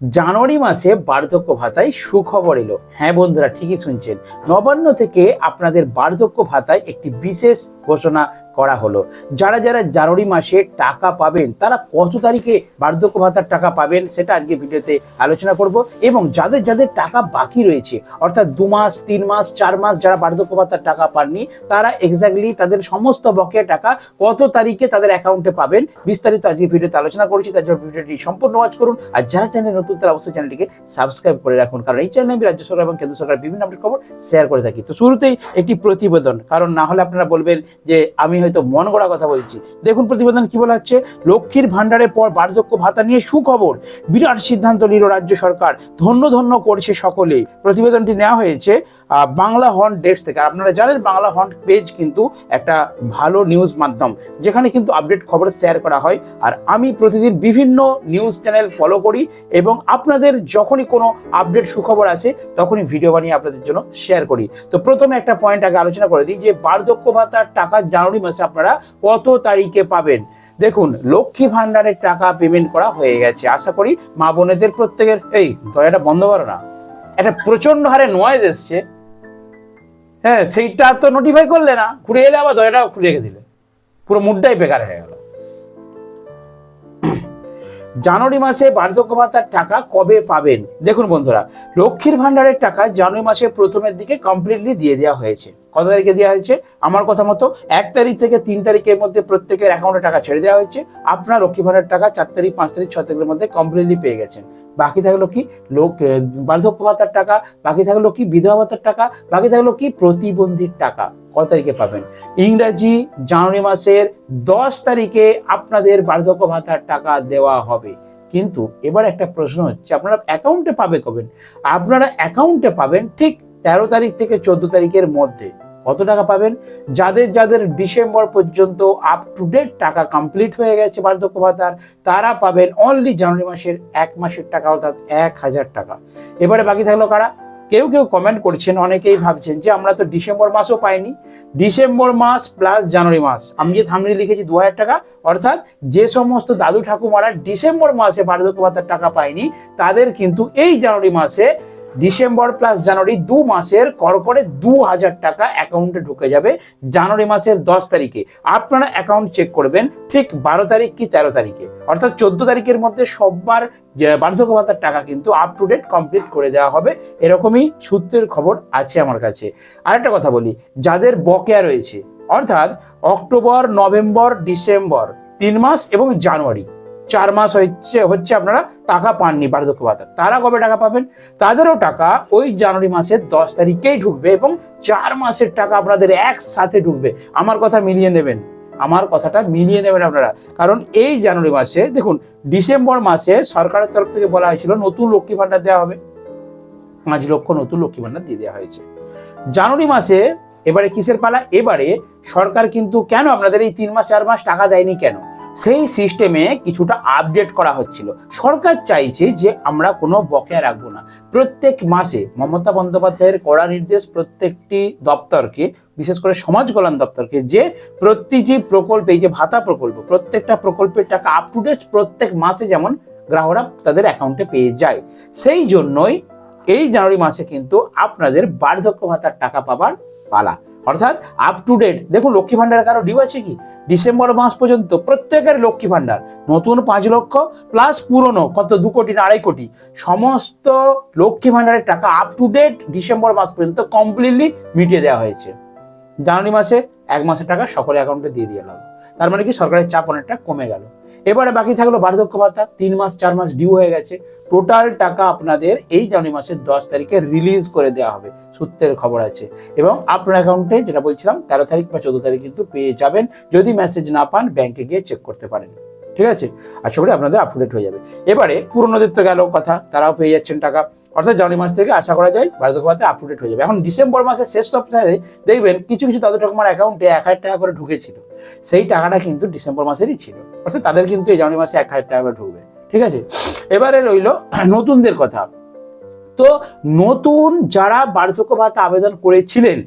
জানুয়ারি মাসে বার্ধক্য ভাতায় সুখবর এলো। হ্যাঁ বন্ধুরা, ঠিকই শুনছেন। নবান্ন থেকে আপনাদের বার্ধক্য ভাতায় একটি বিশেষ ঘোষণা করা হলো। যারা যারা জানুয়ারি মাসে টাকা পাবেন, তারা কত তারিখে বার্ধক্য ভাতার টাকা পাবেন সেটা আজকে ভিডিওতে আলোচনা করব এবং যাদের যাদের টাকা বাকি রয়েছে, অর্থাৎ দু মাস, তিন মাস, চার মাস যারা বার্ধক্য ভাতার টাকা পাননি, তারা এক্স্যাক্টলি তাদের সমস্ত বকেয়া টাকা কত তারিখে তাদের অ্যাকাউন্টে পাবেন, বিস্তারিত আজকে ভিডিওতে আলোচনা করেছি, তার জন্য ভিডিওটি সম্পূর্ণ ওয়াচ করুন। আর যারা চ্যানেল নতুন তারা অবশ্যই চ্যানেলটিকে সাবস্ক্রাইব করে রাখুন। কারণ এই চ্যানেলে আমি রাজ্য সরকার এবং কেন্দ্র সরকার বিভিন্ন আপডেট খবর শেয়ার করে থাকি। তো শুরুতেই একটি প্রতিবেদন। কারণ না হলে আপনারা বলবেন যে, আমি হয়তো মন গড়া কথা বলছি। দেখুন প্রতিবেদন কি বলা হচ্ছে? লক্ষ্মীর ভাণ্ডারের পর বার্ধক্য ভাতা নিয়ে সুখবর। বিরাট সিদ্ধান্ত নিল রাজ্য সরকার। ধন্য ধন্য করছে সকলেই। প্রতিবেদনটি নেওয়া হয়েছে বাংলা হর্ন ডেস্ক থেকে। আর আপনারা জানেন বাংলা হর্ন পেজ কিন্তু একটা ভালো নিউজ মাধ্যম, যেখানে কিন্তু আপডেট খবর শেয়ার করা হয়। আর আমি প্রতিদিন বিভিন্ন নিউজ চ্যানেল ফলো করি এবং আপনাদের যখনই কোনো আপডেট সুখবর আছে, তখনই ভিডিও বানিয়ে আপনাদের জন্য শেয়ার করি। তো প্রথমে একটা পয়েন্ট আগে আলোচনা করে দিই যে, বার্ধক্য ভাতার টাকা জানুয়ারি মাসে আপনারা কত তারিখে পাবেন? দেখুন, লক্ষ্মী ভাণ্ডারের টাকা পেমেন্ট করা হয়ে গেছে। আশা করি মা বোনেদের প্রত্যেকের, এই দয়াটা বন্ধ করো না। একটা প্রচণ্ড হারে নয়েজ এসছে। হ্যাঁ সেইটা তো নোটিফাই করলে না। ঘুরে এলে আবার দয়াটা খুলে রেখে দিলে। পুরো মুডটাই বেকার হয়ে গেল। জানুয়ারি মাসে বার্ধক্য ভাতার টাকা কবে পাবেন? দেখুন বন্ধুরা, লক্ষ্মীর ভাণ্ডারের টাকা জানুয়ারি মাসে প্রথমের দিকে কমপ্লিটলি দিয়ে দেওয়া হয়েছে। কত তারিখে দেওয়া হয়েছে? আমার কথা মতো এক তারিখ থেকে তিন তারিখের মধ্যে প্রত্যেকের অ্যাকাউন্টে টাকা ছেড়ে দেওয়া হয়েছে। আপনার লক্ষ্মী ভাণ্ডারের টাকা চার তারিখ, পাঁচ তারিখ ছ তারিখের মধ্যে কমপ্লিটলি পেয়ে গেছেন। বাকি থাকল কি? লোক বার্ধক্য ভাতার টাকা, বাকি থাকল কি? বিধবা ভাতার টাকা, বাকি থাকল কি? প্রতিবন্ধীর টাকা। কত তারিখে পাবেন? ইংরাজি জানুয়ারি মাসের দশ তারিখে আপনাদের বার্ধক্য ভাতার টাকা দেওয়া হবে। কিন্তু এবার একটা প্রশ্ন হচ্ছে, আপনারা অ্যাকাউন্টে পাবে কবে? আপনারা অ্যাকাউন্টে পাবেন ঠিক তেরো তারিখ থেকে চোদ্দ তারিখের মধ্যে। কত টাকা পাবেন? যাদের যাদের ডিসেম্বর পর্যন্ত আপ টু ডেট টাকা কমপ্লিট হয়ে গেছে বার্ধক্য ভাতার, তারা পাবেন অনলি জানুয়ারি মাসের এক মাসের টাকা, অর্থাৎ এক হাজার টাকা। এবারে বাকি থাকল কারা? কেউ কেউ কমেন্ট করছেন, অনেকেই ভাবছেন যে আমরা তো ডিসেম্বর মাসও পাইনি। ডিসেম্বর মাস প্লাস জানুয়ারি মাস। আমি যে থামনি লিখেছি দু হাজার টাকা, অর্থাৎ যে সমস্ত দাদু ঠাকুমারা ডিসেম্বর মাসে বার্ধক্য ভাতার টাকা পায়নি, তাদের কিন্তু এই জানুয়ারি মাসে ডিসেম্বর প্লাস জানুয়ারি দু মাসের করকরে দু হাজার টাকা অ্যাকাউন্টে ঢুকে যাবে জানুয়ারি মাসের দশ তারিখে। আপনারা অ্যাকাউন্ট চেক করবেন, ঠিক বারো তারিখ কি তেরো তারিখে। অর্থাৎ চোদ্দ তারিখের মধ্যে সববার বার্ধক্য ভাতার টাকা কিন্তু আপ টু ডেট কমপ্লিট করে দেওয়া হবে। এরকমই সূত্রের খবর আছে আমার কাছে। আরেকটা কথা বলি, যাদের বকেয়া রয়েছে, অর্থাৎ অক্টোবর, নভেম্বর, ডিসেম্বর, তিন মাস এবং জানুয়ারি চার মাস হচ্ছে হচ্ছে আপনারা টাকা পাননি বার্ধক্য ভাতার তারা কবে টাকা পাবেন? তাদেরও টাকা ওই জানুয়ারি মাসের দশ তারিখেই ঢুকবে এবং চার মাসের টাকা আপনাদের একসাথে ঢুকবে। আমার কথা মিলিয়ে নেবেন। আমার কথাটা মিলিয়ে নেবেন আপনারা। কারণ এই জানুয়ারি মাসে, দেখুন, ডিসেম্বর মাসে সরকারের তরফ থেকে বলা হয়েছিল নতুন লক্ষ্মী ভাণ্ডার দেওয়া হবে। পাঁচ লক্ষ নতুন লক্ষ্মী ভাণ্ডার দিয়ে দেওয়া হয়েছে। জানুয়ারি মাসে এবারে কিসের পালা? এবারে সরকার কিন্তু কেন আপনাদের এই তিন মাস, চার মাস টাকা দেয়নি কেন? সেই সিস্টেমে কিছুটা আপডেট করা হচ্ছিল। সরকার চাইছে যে আমরা কোনো বকেয়া রাখব না। প্রত্যেক মাসে মমতা বন্দ্যোপাধ্যায়ের কড়া নির্দেশ প্রত্যেকটি দপ্তরকে, বিশেষ করে সমাজ কল্যাণ দপ্তরকে, যে প্রতিটি প্রকল্পে, এই যে ভাতা প্রকল্প, প্রত্যেকটা প্রকল্পের টাকা আপ টু ডেট প্রত্যেক মাসে যেমন গ্রাহকরা তাদের অ্যাকাউন্টে পেয়ে যায়। সেই জন্যই এই জানুয়ারি মাসে কিন্তু আপনাদের বার্ধক্য ভাতার টাকা পাবার পালা। অর্থাৎ আপ টু ডেট দেখুন, লক্ষ্মী ভাণ্ডার কারও ডিউ আছে কি? ডিসেম্বর মাস পর্যন্ত প্রত্যেকের লক্ষ্মী ভাণ্ডার। নতুন পাঁচ লক্ষ প্লাস পুরনো, কত? দু কোটি না আড়াই কোটি। সমস্ত লক্ষ্মী ভাণ্ডারের টাকা আপ টু ডেট ডিসেম্বর মাস পর্যন্ত কমপ্লিটলি মিটিয়ে দেওয়া হয়েছে। জানুয়ারি মাসে এক মাসের টাকা সকলের অ্যাকাউন্টে দিয়ে দিয়ে গেল তার মানে কি? সরকারের চাপ অনেকটা কমে গেল। এবারে বাকি থাকল বার্ধক্য ভাতা, তিন মাস, চার মাস ডিউ হয়ে গেছে। টোটাল টাকা আপনাদের এই জানুয়ারি মাসের দশ তারিখে রিলিজ করে দেওয়া হবে, সূত্রের খবর আছে। এবং আপনার অ্যাকাউন্টে যেটা বলছিলাম, তেরো তারিখ বা চোদ্দ তারিখ কিন্তু পেয়ে যাবেন। যদি মেসেজ না পান ব্যাংকে গিয়ে চেক করতে পারেন। ঠিক আছে? আশা করি আপনাদের আপডেট হয়ে যাবে। এবারে পুরনোদের তো গেল কথা, তারাও পেয়ে যাচ্ছেন টাকা। অর্থাৎ জানুয়ারি মাস থেকে আশা করা যায় বার্ধক্য ভাতা আপডেট হয়ে যাবে। এখন ডিসেম্বর মাসের শেষ সপ্তাহে দেখবেন কিছু কিছু দাদু ঠাকুমার অ্যাকাউন্টে এক হাজার টাকা করে ঢুকেছিল। সেই টাকাটা কিন্তু ডিসেম্বর মাসেরই ছিল। অর্থাৎ তাদের কিন্তু এই জানুয়ারি মাসে এক হাজার টাকা করে ঢুকবে। ঠিক আছে? এবারে রইল নতুনদের কথা। তো নতুন যারা বার্ধক্য ভাতা আবেদন করেছিলেন,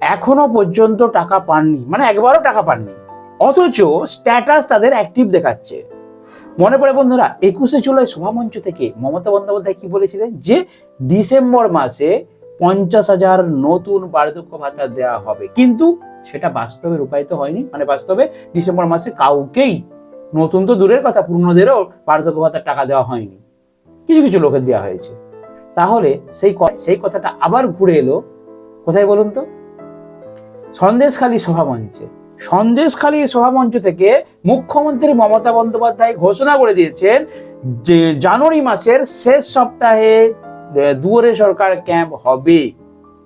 এখনও পর্যন্ত টাকা পাননি। মানে একবারও টাকা পাননি। অথচ স্ট্যাটাস তাদের অ্যাক্টিভ দেখাচ্ছে। মনে পড়ে বন্ধুরা, একুশে জুলাই সভামঞ্চ থেকে মমতা বন্দ্যোপাধ্যায় কি বলেছিলেন? যে ডিসেম্বর মাসে পঞ্চাশ হাজার নতুন বার্ধক্য ভাতা দেওয়া হবে। কিন্তু সেটা বাস্তবে রূপায়িত হয়নি। মানে বাস্তবে ডিসেম্বর মাসে কাউকেই, নতুন তো দূরের কথা পূর্ণদেরও বার্ধক্য ভাতার টাকা দেওয়া হয়নি। কিছু কিছু লোকের দেওয়া হয়েছে। তাহলে সেই সেই কথাটা আবার ঘুরে এলো। কোথায় বলুন তো? সন্দেশখালী সভামঞ্চে সন্দেশখালী সভামঞ্চ থেকে মুখ্যমন্ত্রী মমতা বন্দ্যোপাধ্যায় ঘোষণা করে দিয়েছেন যে জানুয়ারি মাসের শেষ সপ্তাহে দুয়ারে সরকার ক্যাম্প হবে,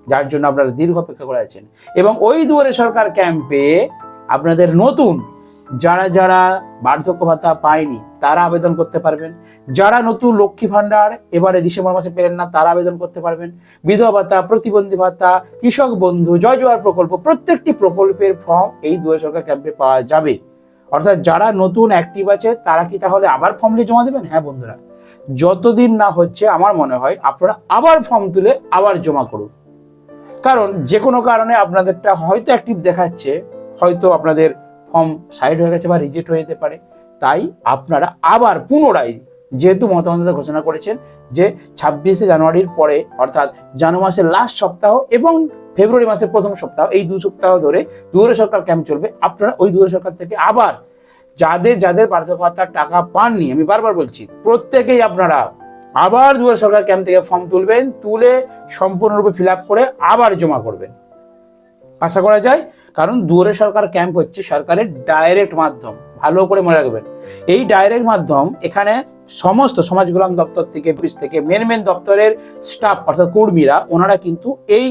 যার জন্য আপনারা দীর্ঘ অপেক্ষা করে আছেন। এবং ওই দুয়ারে সরকার ক্যাম্পে আপনাদের নতুন যারা যারা বার্ধক্য ভাতা পায়নি, তারা আবেদন করতে পারবেন। যারা নতুন লক্ষ্মী ভাণ্ডার এবারে ডিসেম্বর মাসে পেলেন না, তারা আবেদন করতে পারবেন। বিধবা ভাতা, প্রতিবন্ধী ভাতা, কৃষক বন্ধু, জয় জোয়ার প্রকল্প, প্রত্যেকটি প্রকল্পের ফর্ম এই দুয়ারে সরকার ক্যাম্পে পাওয়া যাবে। অর্থাৎ যারা নতুন অ্যাক্টিভ আছে, তারা কি তাহলে আবার ফর্ম নিয়ে জমা দেবেন? হ্যাঁ বন্ধুরা, যতদিন না হচ্ছে, আমার মনে হয় আপনারা আবার ফর্ম তুলে আবার জমা করুন। কারণ যে কোনো কারণে আপনাদেরটা হয়তো অ্যাক্টিভ দেখাচ্ছে, হয়তো আপনাদের ফর্ম সাইড হয়ে গেছে বা রিজেক্ট হয়ে যেতে পারে, তাই আপনারা আবার পুনরায় যেহেতু বন্দ্যোপাধ্যায় ঘোষণা করেছেন যে ছাব্বিশে জানুয়ারির পরে, অর্থাৎ জানুয়ারি মাসের লাস্ট সপ্তাহ এবং ফেব্রুয়ারি মাসের প্রথম সপ্তাহ, এই দু সপ্তাহ ধরে দুয়ারে সরকার ক্যাম্প চলবে। আপনারা ওই দুয়ারে সরকার থেকে আবার যাদের যাদের বার্ধক্য ভাতার টাকা পাননি, আমি বারবার বলছি, প্রত্যেকেই আপনারা আবার দুয়ারে সরকার ক্যাম্প থেকে ফর্ম তুলবেন, তুলে সম্পূর্ণরূপে ফিল করে আবার জমা করবেন। আশা করা যায়, কারণ দুয়ারে সরকার ক্যাম্প হচ্ছে সরকারের ডাইরেক্ট মাধ্যম, ভালো করে মনে রাখবেন। এই ডাইরেক্ট মাধ্যম এখানে সমস্ত সমাজ গ্রাম দপ্তর থেকে অফিস থেকে মেন মেন দপ্তরের স্টাফ অর্থাৎ কর্মীরা, ওনারা কিন্তু এই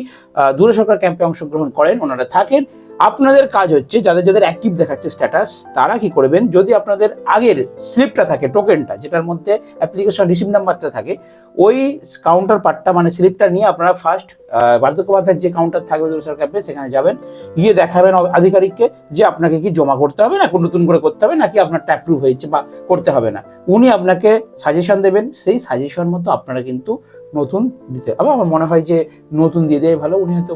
দূরে সরকার ক্যাম্পে অংশগ্রহণ করেন, ওনারা থাকেন। আপনাদের কাজ হচ্ছে, যাদের যাদের অ্যাক্টিভ দেখাচ্ছে স্ট্যাটাস তারা কি করবেন, যদি আপনাদের আগের স্লিপটা থাকে টোকেনটা যেটার মধ্যে অ্যাপ্লিকেশন রিসিভ নাম্বারটা থাকে, ওই কাউন্টার পার্টটা মানে স্লিপটা নিয়ে আপনারা ফার্স্ট বার্ধক্য ভাতার যে কাউন্টার থাকবে সরকার ক্যাম্পে সেখানে যাবেন, গিয়ে দেখাবেন আধিকারিককে যে আপনাকে কি জমা করতে হবে না, কোনো নতুন করে করতে হবে, নাকি আপনারটা অ্যাপ্রুভ হয়েছে বা করতে হবে না। উনি আপনাকে সাজেশন দেবেন, সেই সাজেশন মতো আপনারা কিন্তু নতুন দিতে। আবার আমার মনে হয় যে নতুন দিয়ে দেয় ভালো। উনি হয়তো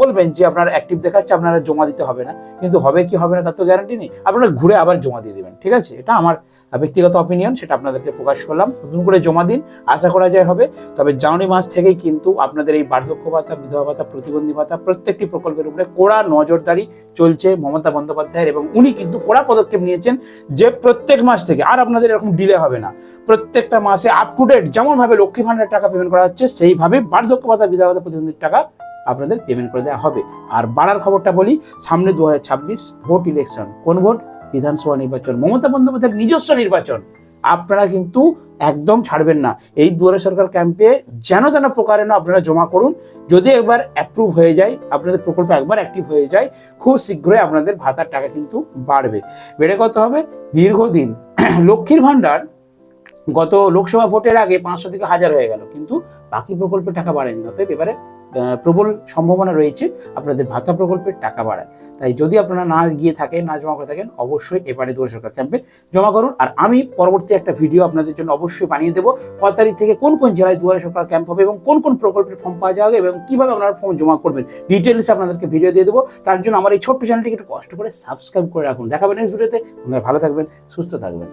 বলবেন যে আপনার অ্যাক্টিভ দেখাচ্ছে, আপনারা জমা দিতে হবে না। কিন্তু হবে কি হবে না, তার তো গ্যারান্টি নেই। আপনারা ঘুরে আবার জমা দিয়ে দেবেন, ঠিক আছে? এটা আমার ব্যক্তিগত অপিনিয়ন সেটা আপনাদেরকে প্রকাশ করলাম। নতুন করে জমা দিন, আশা করা যায় হবে। তবে জানুয়ারি মাস থেকেই কিন্তু আপনাদের এই বার্ধক্য ভাতা, বিধবা ভাতা, প্রতিবন্ধী ভাতা, প্রত্যেকটি প্রকল্পের উপরে কড়া নজরদারি চলছে মমতা বন্দ্যোপাধ্যায়ের এবং উনি কিন্তু কড়া পদক্ষেপ নিয়েছেন যে প্রত্যেক মাস থেকে, আর আপনাদের এরকম ডিলে হবে না। প্রত্যেকটা মাসে আপ টু ডেট যেমনভাবে লক্ষ্মী ভাণ্ডার টাকা পেমেন্ট করা হচ্ছে সেইভাবে বার্ধক্য ভাতা বিধবা ভাতা প্রতিবন্ধীর টাকা আপনাদের পেমেন্ট করে দেওয়া হবে। আর বাড়ার খবরটা বলি, সামনে দু ভোট ইলেকশন কোন ভোট? বিধানসভা নির্বাচন। মমতা বন্দ্যোপাধ্যায়ের নিজস্ব নির্বাচন। আপনারা কিন্তু একদম ছাড়বেন না। এই দুয়ারে সরকার ক্যাম্পে যেন যেন প্রকারে না আপনারা জমা করুন। যদি একবার অ্যাপ্রুভ হয়ে যায়, আপনাদের প্রকল্প একবার অ্যাক্টিভ হয়ে যায়, খুব শীঘ্রই আপনাদের ভাতার টাকা কিন্তু বাড়বে। বেড়ে কত হবে? দীর্ঘদিন। লক্ষ্মীর ভাণ্ডার গত লোকসভা ভোটের আগে পাঁচশো থেকে হাজার হয়ে গেল, কিন্তু বাকি প্রকল্পের টাকা বাড়েনি। অতএব এবারে প্রবল সম্ভাবনা রয়েছে আপনাদের ভাতা প্রকল্পের টাকা বাড়ায়। তাই যদি আপনারা না গিয়ে থাকেন, না জমা করে থাকেন, অবশ্যই এবারে দুয়ারে সরকার ক্যাম্পে জমা করুন। আর আমি পরবর্তী একটা ভিডিও আপনাদের জন্য অবশ্যই বানিয়ে দেবো। কত তারিখ থেকে কোন কোন জেলায় দুয়ারে সরকার ক্যাম্প হবে এবং কোন কোন প্রকল্পের ফর্ম পাওয়া যাবে এবং কীভাবে আপনারা ফর্ম জমা করবেন ডিটেলসে আপনাদেরকে ভিডিও দিয়ে দেবো। তার জন্য আমার এই ছোট্ট চ্যানেলটিকে একটু কষ্ট করে সাবস্ক্রাইব করে রাখুন। দেখাবেন নেক্সট ভিডিওতে আপনারা ভালো থাকবেন, সুস্থ থাকবেন।